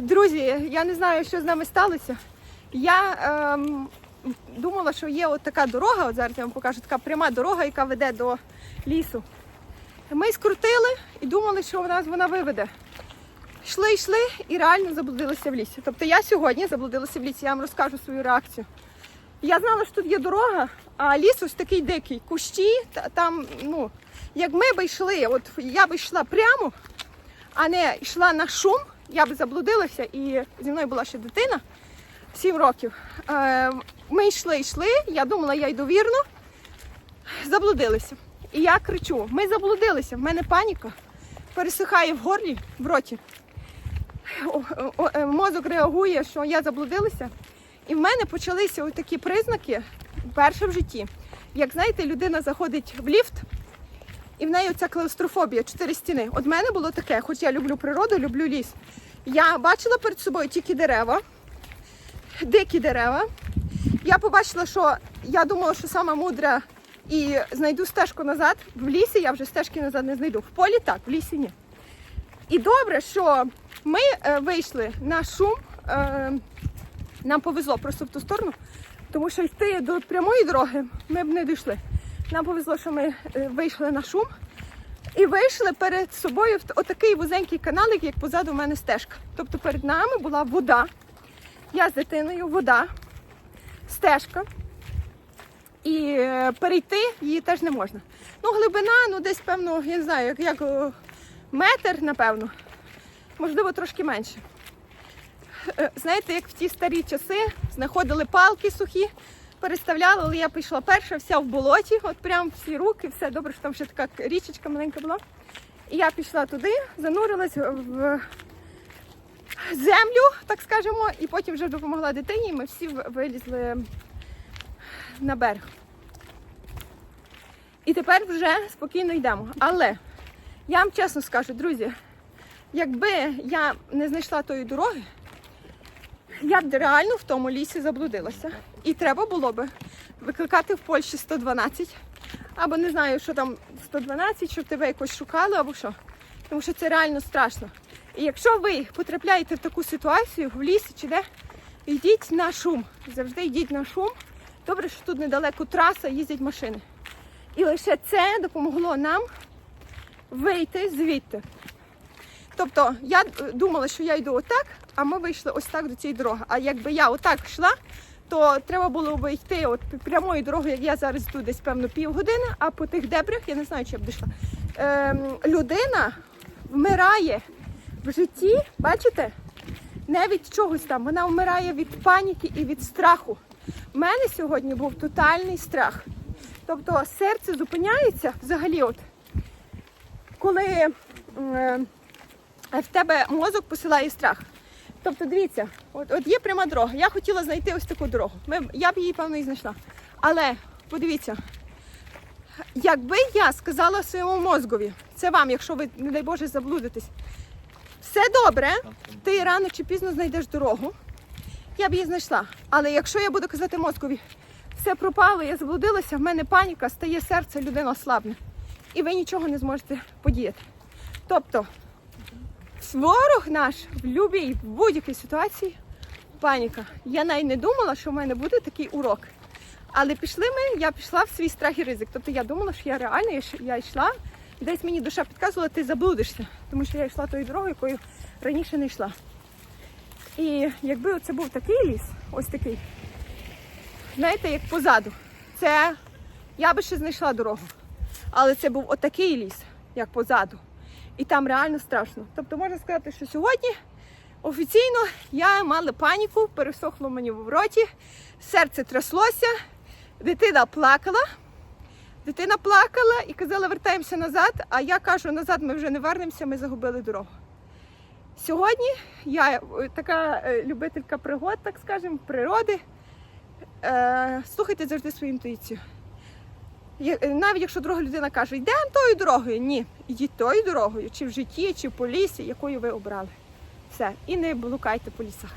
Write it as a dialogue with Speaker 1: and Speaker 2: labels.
Speaker 1: Друзі, я не знаю, що з нами сталося. Я ем, думала, що є от така дорога, от зараз я вам покажу, така пряма дорога, яка веде до лісу. Ми скрутили і думали, що вона, вона виведе. Йшли, йшли і реально заблудилися в лісі. Тобто я сьогодні заблудилася в лісі, я вам розкажу свою реакцію. Я знала, що тут є дорога, а ліс ось такий дикий. Кущі, та- там, ну, як ми би йшли, от я би йшла прямо, а не йшла на шум, я би заблудилася і зі мною була ще дитина 7 років. Е, Ми йшли, йшли, я думала, я йду вірно, заблудилися. І я кричу: ми заблудилися, в мене паніка, пересихає в горлі, в роті. Е, Мозок реагує, що я заблудилася. І в мене почалися такі признаки перше в житті. Як знаєте, людина заходить в ліфт, і в неї оця клаустрофобія, чотири стіни. От мене було таке, хоч я люблю природу, люблю ліс. Я бачила перед собою тільки дерева, дикі дерева. Я побачила, що я думала, що сама мудра і знайду стежку назад. В лісі я вже стежки назад не знайду. В полі так, в лісі ні. І добре, що ми е, вийшли на шум. Е, нам повезло просто в ту сторону, тому що йти до прямої дороги ми б не дійшли. Нам повезло, що ми е, вийшли на шум і вийшли перед собою в отакий вузенький каналик, як позаду в мене стежка. Тобто перед нами була вода. Я з дитиною, вода, стежка. І е, перейти її теж не можна. Ну, глибина, ну десь, певно, я не знаю, як, як метр, напевно. Можливо, трошки менше. Е, Знаєте, як в ті старі часи знаходили палки сухі, переставляли, але я пішла перша, вся в болоті, от прям всі руки, все добре, що там ще така річечка маленька була. І я пішла туди, занурилась в землю, так скажемо, і потім вже допомогла дитині, і ми всі вилізли на берег. І тепер вже спокійно йдемо. Але я вам чесно скажу, друзі, якби я не знайшла тої дороги, я б реально в тому лісі заблудилася. І треба було би викликати в Польщі 112, або не знаю, що там 112, щоб тебе якось шукали, або що. Тому що це реально страшно. І якщо ви потрапляєте в таку ситуацію в лісі чи де, йдіть на шум. Завжди йдіть на шум. Добре, що тут недалеко траса, їздять машини. І лише це допомогло нам вийти звідти. Тобто я е, думала, що я йду отак, а ми вийшли ось так до цієї дороги. А якби я отак йшла, то треба було б йти от прямою дорогою, як я зараз йду десь певно півгодини, а по тих дебрях я не знаю, чи я б дійшла. Ем, людина вмирає в житті, бачите? Не від чогось там. Вона вмирає від паніки і від страху. У мене сьогодні був тотальний страх. Тобто серце зупиняється взагалі, от коли е, в тебе мозок посилає страх. Тобто, дивіться, от, от є пряма дорога. Я хотіла знайти ось таку дорогу. Ми, я б її, певно, і знайшла. Але подивіться, якби я сказала своєму мозгові, це вам, якщо ви, не дай Боже, заблудитесь, все добре, ти рано чи пізно знайдеш дорогу, я б її знайшла. Але якщо я буду казати мозкові, все пропало, я заблудилася, в мене паніка, стає серце, людина слабне. І ви нічого не зможете подіяти. Тобто, ворог наш в любій, в будь-якій ситуації паніка. Я навіть не думала, що в мене буде такий урок. Але пішли ми, я пішла в свій страх і ризик. Тобто я думала, що я реально я йшла, десь мені душа підказувала, ти заблудишся, тому що я йшла тою дорогою, якою раніше не йшла. І якби це був такий ліс, ось такий, знаєте, як позаду, це я би ще знайшла дорогу. Але це був отакий ліс, як позаду. І там реально страшно. Тобто можна сказати, що сьогодні офіційно я мала паніку, пересохло мені в роті, серце тряслося, дитина плакала. Дитина плакала і казала, вертаємося назад, а я кажу, назад ми вже не вернемося, ми загубили дорогу. Сьогодні я е, така е, любителька пригод, так скажемо, природи. Е, слухайте завжди свою інтуїцію. Е, Навіть якщо друга людина каже, йдемо тою дорогою, ні, йдіть тою дорогою, чи в житті, чи по лісі, якою ви обрали. Все. І не блукайте по лісах.